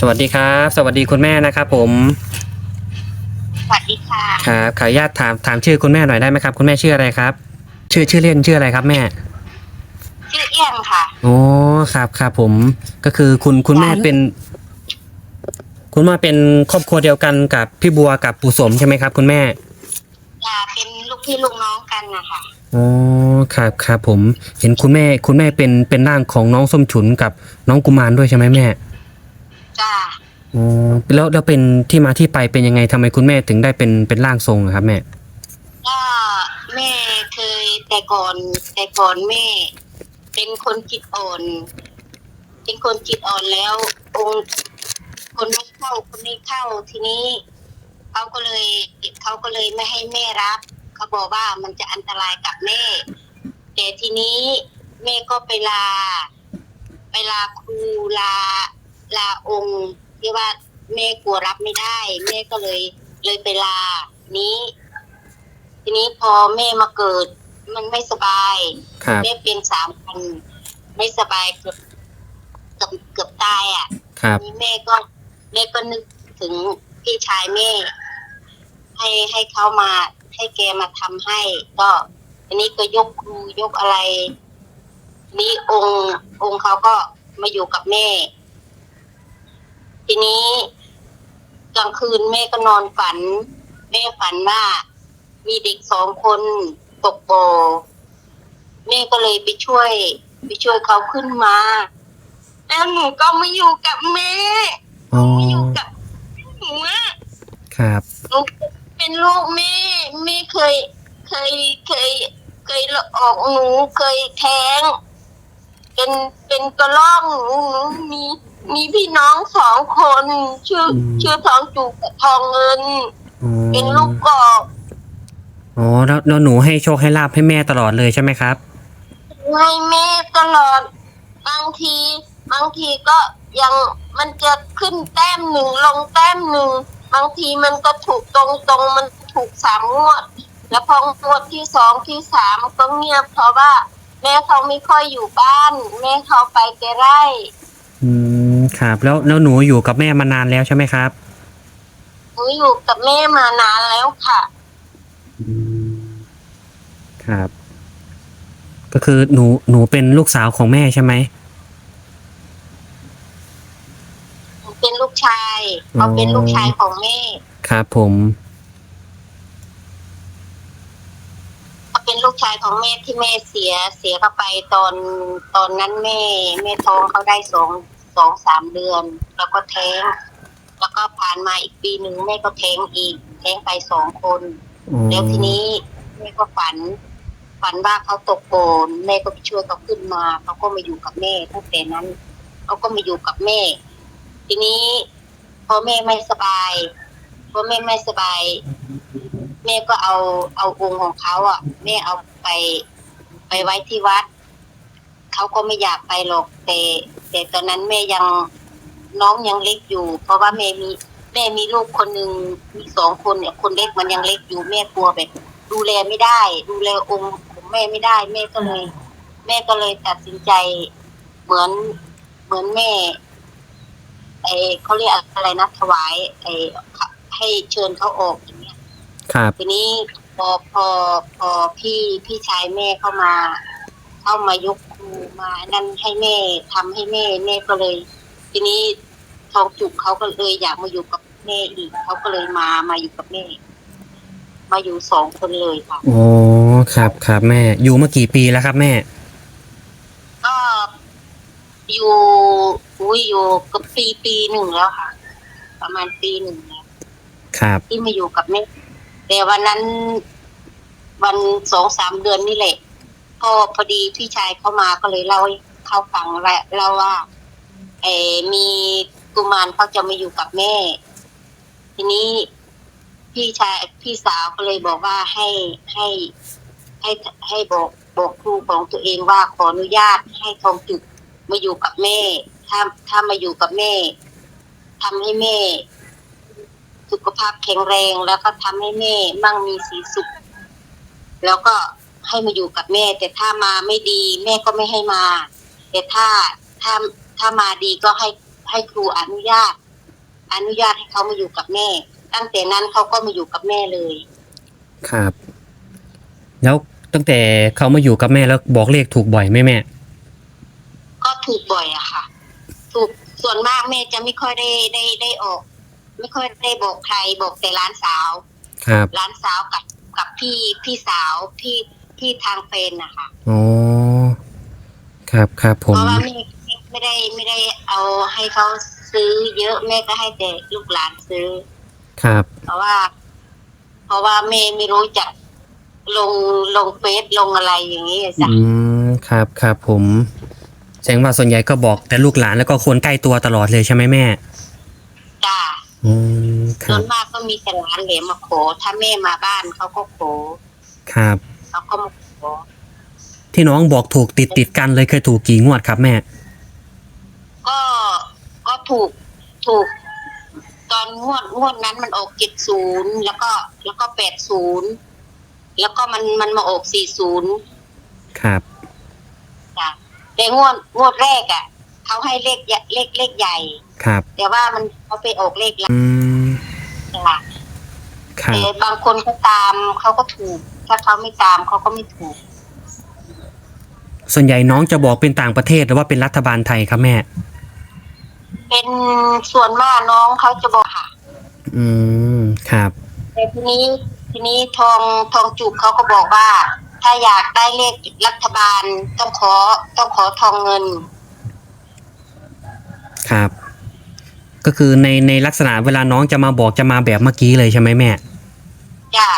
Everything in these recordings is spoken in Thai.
สวัสดีครับ สวัสดีคุณแม่นะครับผม สวัสดีค่ะ ครับขออนุญาตถามถามชื่อคุณแม่หน่อยได้ไหมครับ คุณแม่ชื่ออะไรครับ ชื่อชื่อเล่นชื่ออะไรครับแม่ ชื่อเอี้ยงค่ะ โอ้ครับครับผม ก็คือคุณคุณแม่เป็น คุณแม่เป็นครอบครัวเดียวกันกับพี่บัวกับปู่สมใช่ไหมครับ คุณแม่จะเป็นลูกพี่ลูกน้องกันนะคะอ๋อครับครับผม เห็นคุณแม่ คุณแม่เป็นเป็นร่างของน้องส้มฉุนกับน้องกุมารด้วยใช่ไหมแม่ จ้าอ๋อแล้วแล้วเป็นที่มาที่ไปเป็นยังไงทำไมคุณแม่ถึงได้เป็นเป็นร่างทรงอะครับแม่ ก็แม่เคยแต่ก่อนแต่ก่อนแม่ เป็นคนจิตอ่อน เป็นคนจิตอ่อนแล้ว องค์คนไม่เข้าคนไม่เข้าทีนี้เขาก็เลยเขาก็เลยไม่ให้แม่รับเขาบอกว่ามันจะอันตรายกับแม่ แต่ทีนี้แม่ก็ไปลา ไปลาครูลา ลาองค์ที่ว่าแม่กลัวรับไม่ได้ แม่ก็เลยเลยไปลา นี้ ทีนี้พอแม่มาเกิด มันไม่สบายครับแม่เป็นสามพันไม่สบายเกือบเกือบเกือบตายอะครับนี่แม่ก็แม่ก็นึกถึงพี่ชายแม่ ให้ให้เขามา ให้แกมาทำให้ ก็อันนี้ก็ยกครูยกอะไร นี่องค์องค์เขาก็มาอยู่กับแม่ ทีนี้กลางคืนแม่ก็นอนฝัน แม่ฝันว่ามีเด็กสองคนตกบ่อแม่ก็เลยไปช่วย ไปช่วยเขาขึ้นมา แล้วหนูก็มาอยู่กับแม่อ๋อมาอยู่กับหนูอะ ครับ หนูเป็นลูกแม่แม่เคย เคยเคย เคยออกหนูเคยแท้ง เป็นเป็นกระล่องหนูหนูมี มีพี่น้องสองคน ชื่อชื่อทองจูกับทองเงิน อ๋อเป็นลูกกอกอ๋อแล้วแล้วหนูให้โชคให้ลาบให้แม่ตลอดเลยใช่ไหมครับ ให้แม่ตลอด บางที บางทีก็ยังมันจะขึ้นแต้มหนึ่งลงแต้มหนึ่งบางทีมันก็ถูกตรงตรงๆมันถูกสามงวด แล้วพองวดที่สองที่สามก็เงียบเพราะว่า แม่เขาไม่ค่อยอยู่บ้าน แม่เขาไปแกไร่ อืม ครับแล้วแล้วหนูอยู่กับแม่มานานแล้วใช่ไหมครับ หนูอยู่กับแม่มานานแล้วค่ะ อืมครับ ก็คือหนูหนูเป็นลูกสาวของแม่ใช่ไหม หนูเป็นลูกชายเขาเป็นลูกชายของแม่ครับผม เขาเป็นลูกชายของแม่ที่แม่เสียเสียเข้าไปตอนตอนนั้นแม่แม่ท้องเขาได้สอง สองสามเดือน แล้วก็แท้ง แล้วก็ผ่านมาอีกปีหนึ่งแม่ก็แท้งอีก แท้งไปสองคนอ๋อแล้วทีนี้แม่ก็ฝัน ฝันว่าเขาตกโบนแม่ก็ไปช่วยเขาขึ้นมาเขาก็มาอยู่กับแม่ตั้งแต่นั้นเขาก็มาอยู่กับแม่ ทีนี้พอแม่ไม่สบายพอแม่ไม่สบาย แม่ก็เอาเอาองค์ของเขาอะแม่เอาไป ไปไว้ที่วัด เขาก็ไม่อยากไปหรอกแต่แต่ตอนนั้นแม่ยังน้องยังเล็กอยู่ เพราะว่าแม่มีแม่มีลูกคนหนึ่งมีสองคนเนี่ยคนเล็กมันยังเล็กอยู่แม่กลัวแบบดูแลไม่ได้ ดูแลองค์ของแม่ไม่ได้แม่ก็เลย แม่ก็เลยตัดสินใจเหมือนเหมือนแม่ไอเขาเรียกอะไรนะถวายไอให้เชิญเขาออกอย่างเงี้ยครับทีนี้พอพอพอพี่พี่ชายแม่เข้ามา เข้ามายกครู มานั่นให้แม่ทำให้แม่แม่ก็เลย ทีนี้ทองจุกเขาก็เลยอยากมาอยู่กับแม่อีกเขาก็เลยมามาอยู่กับแม่ มาอยู่สองคนเลยค่ะโอ้ครับครับแม่ อยู่มากี่ปีแล้วครับแม่ ก็อยู่อุ้ยอยู่กับปีปีหนึ่งแล้วค่ะ ประมาณปีหนึ่งแล้วครับ ที่มาอยู่กับแม่แต่วันนั้น วันสองสามเดือนนี่แหละพ อพอดีพี่ชายเข้ามาก็เลยเล่าให้เขาฟังและเล่าว่าเออมีกุมารเขาจะมาอยู่กับแม่ ทีนี้พี่ชายพี่สาวก็เลยบอกว่าให้ให้ให้ให้บอกบอกครูของตัวเองว่าขออนุญาตให้ทองจุกมาอยู่กับแม่ ถ้าถ้ามาอยู่กับแม่ทำให้แม่ สุขภาพแข็งแรงแล้วก็ทำให้แม่มั่งมีสีสุข แล้วก็ ให้มาอยู่กับแม่ แต่ถ้ามาไม่ดี แม่ก็ไม่ให้มา แต่ถ้าถ้าถ้ามาดีก็ให้ให้ครูอนุญาต อนุญาตให้เขามาอยู่กับแม่ ตั้งแต่นั้นเขาก็มาอยู่กับแม่เลย ครับ แล้วตั้งแต่เขามาอยู่กับแม่แล้วบอกเลขถูกบ่อยไหมแม่ ก็ถูกบ่อยอะค่ะ ถูกส่วนมากแม่จะไม่ค่อยได้ได้ได้ออก ไม่ค่อยได้บอกใครบอกแต่ร้านสาวครับ ร้านสาวกับกับพี่พี่สาวพี่ พี่ทางเฟนนะคะอ๋อครับครับผเพมราะว่าแม่ไม่ได้ไม่ได้เอาให้เขาซื้อเยอะแม่ก็ให้แต่ลูกหลานซื้อ ครับ เพราะว่า เพราะว่าแม่ไม่รู้จักลงลงเฟซลงอะไรอย่างนี้จ้ะอืมครับครับผมแสดงว่าส่วนใหญ่ก็บอกแต่ลูกหลานแล้วก็คนใกล้ตัวตลอดเลยใช่ไหมแม่จ้าอืมคส่รัวบนมากก็มีแต่หลานเหลนมาขอถ้าแม่มาบ้านเขาก็ขอครับ เขาก็มาขอที่น้องบอกถูกติดติดกันเลยเคยถูกกี่งวดครับแม่ ก็ก็ถูกถูก ตอนงวดงวดนั้นมันออกเจ็ดศูนย์แล้วก็แล้วก็แปดศูนย์แล้วก็มันมันมาออกสี่ศูนย์ครับ จ้ะแต่งวดงวดแรกอะเขาให้เลขใหญ่เลขเลขใหญ่ ครับ แต่ว่ามันเขาไปออกเลขหลักอืมค่ะครับ แต่บางคนเขาตามเขาก็ถูก ถ้าเขาไม่ตามเขาก็ไม่ถูก ส่วนใหญ่น้องจะบอกเป็นต่างประเทศหรือว่าเป็นรัฐบาลไทยครับแม่ เป็นส่วนมากน้องเขาจะบอกค่ะ อืมครับ แต่ทีนี้ทีนี้ทองทองจุกเขาก็บอกว่า ถ้าอยากได้เลขรัฐบาลต้องขอต้องขอทองเงิน ครับ ก็คือในในลักษณะเวลาน้องจะมาบอกจะมาแบบเมื่อกี้เลยใช่ไหมแม่ จ้ะ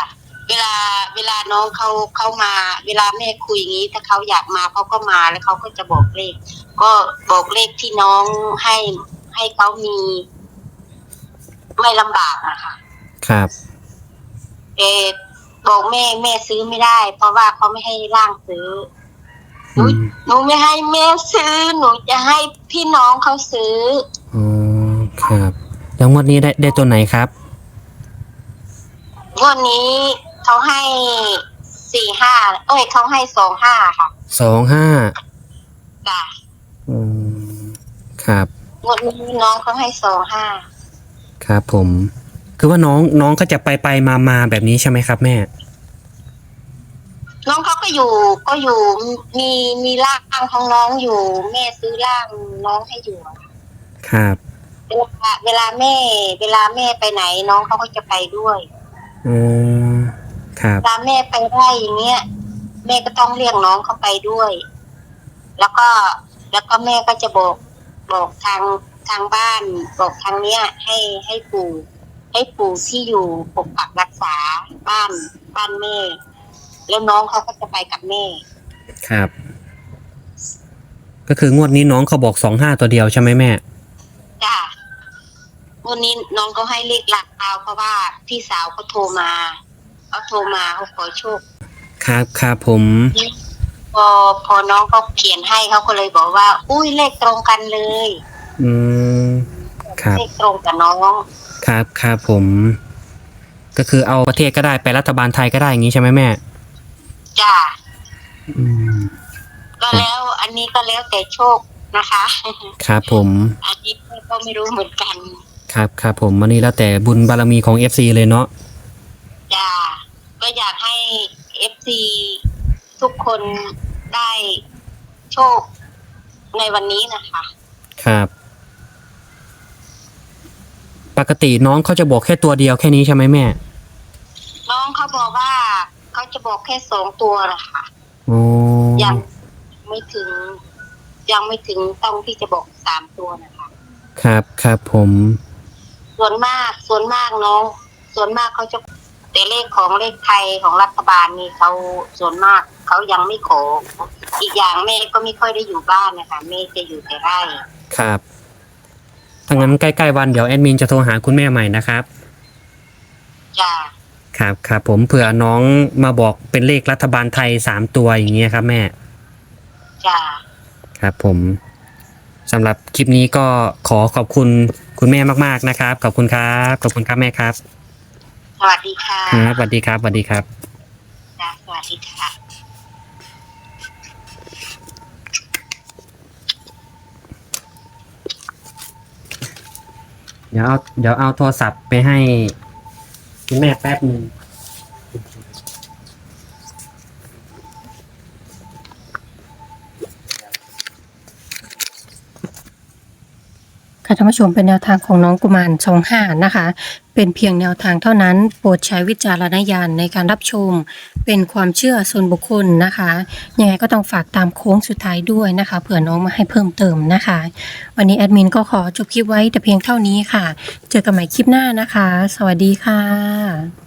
เวลาเวลาน้องเขาเขามา เวลาแม่คุยอย่างนี้ ถ้าเขาอยากมาเขาก็มาแล้วเขาก็จะบอกเลข ก็บอกเลขที่น้องให้ให้เขามี ไม่ลำบากนะคะครับ เออบอกแม่แม่ซื้อไม่ได้ เพราะว่าเขาไม่ให้ร่างซื้ออืม หนูไม่ให้แม่ซื้อ หนูจะให้พี่น้องเขาซื้อ อ๋อครับ แล้วงวดนี้ได้ได้ตัวไหนครับ งวดนี้ เขาให้สี่ห้าเอ้ยเขาให้สองห้าค่ะสองห้าจ้ะอืมครับ งวดนี้น้องเขาให้สองห้าครับผม คือว่าน้องน้องก็จะไปไปมามาแบบนี้ใช่ไหมครับ แม่ น้องเขาก็อยู่ก็อยู่มีมีร่างของน้องอยู่ แม่ซื้อร่างน้องให้อยู่อะครับเวลาเวลาแม่ เวลาแม่ไปไหนน้องเขาก็จะไปด้วยอ๋อ ครับเวลาแม่ไปไร่อย่างเงี้ยแม่ก็ต้องเรียกน้องเขาไปด้วย แล้วก็แล้วก็แม่ก็จะบอกบอกทางทางบ้าน บอกทางเนี้ย ให้ให้ปู่ให้ปู่ที่อยู่ปกปักรักษาบ้านบ้านแม่ แล้วน้องเขาก็จะไปกับแม่ ครับ ก็คืองวดนี้น้องเขาบอกสองห้าตัวเดียวใช่ไหมแม่ จ้าวันนี้น้องก็ให้เลขหลักเอาเพราะว่าพี่สาวเขาโทรมา เขาโทรมาเขาขอโชคครับครับผม พอพอน้องเขาเขียนให้เขาก็เลยบอกว่า อุ้ยเลขตรงกันเลยอืมครับเลขตรงกับน้องครับครับผม ก็คือเอาประเทศก็ได้ไปรัฐบาลไทยก็ได้อย่างนี้ใช่ไหมแม่จ้าอืมก็แล้วอันนี้ก็แล้วแต่โชคนะคะ ครับผม อันนี้ก็ไม่รู้เหมือนกัน ครับครับผมวันนี้แล้วแต่บุญบารมีของ FC เลยเนาะจ้า ก็อยากให้เอฟซีทุกคนได้โชคในวันนี้นะคะ ครับ ปกติน้องเขาจะบอกแค่ตัวเดียวแค่นี้ใช่ไหมแม่ น้องเขาบอกว่าเขาจะบอกแค่สองตัวนะคะโอ้ยังไม่ถึง ยังไม่ถึงต้องที่จะบอกสามตัวนะคะ ครับ ครับผม ส่วนมาก ส่วนมากน้อง ส่วนมากเขาจะ แต่เลขของเลขไทยของรัฐบาลนี่เขาส่วนมากเขายังไม่ขออีกอย่างแม่ก็ไม่ค่อยได้อยู่บ้านนะคะแม่จะอยู่แต่ไร่ครับถ้างั้นใกล้ๆวันเดี๋ยวแอดมินจะโทรหาคุณแม่ใหม่นะครับ จ้าครับครับผมเผื่อน้องมาบอกเป็นเลขรัฐบาลไทยสามตัวอย่างเงี้ยครับแม่ จ้าครับผมสำหรับคลิปนี้ก็ขอขอบคุณคุณแม่มากๆนะครับ ขอบคุณครับ ขอบคุณครับแม่ครับ สวัสดีค่ะครับสวัสดีครับสวัสดีครับจ้าสวัสดีค่ะเดี๋ยวดี๋ยวเอาเดี๋ยวเอาโทรศัพท์ไปให้คุณแม่แป๊บหนึ่ง ค่ะท่านผู้ชมเป็นแนวทางของน้องกุมารสองห้านะคะ เป็นเพียงแนวทางเท่านั้น โปรดใช้วิจารณญาณในการรับชม เป็นความเชื่อส่วนบุคคลนะคะ ยังไงก็ต้องฝากตามโค้งสุดท้ายด้วยนะคะ เผื่อน้องมาให้เพิ่มเติมนะคะ วันนี้แอดมินก็ขอจบคลิปไว้แต่เพียงเท่านี้ค่ะ เจอกันใหม่คลิปหน้านะคะ สวัสดีค่ะ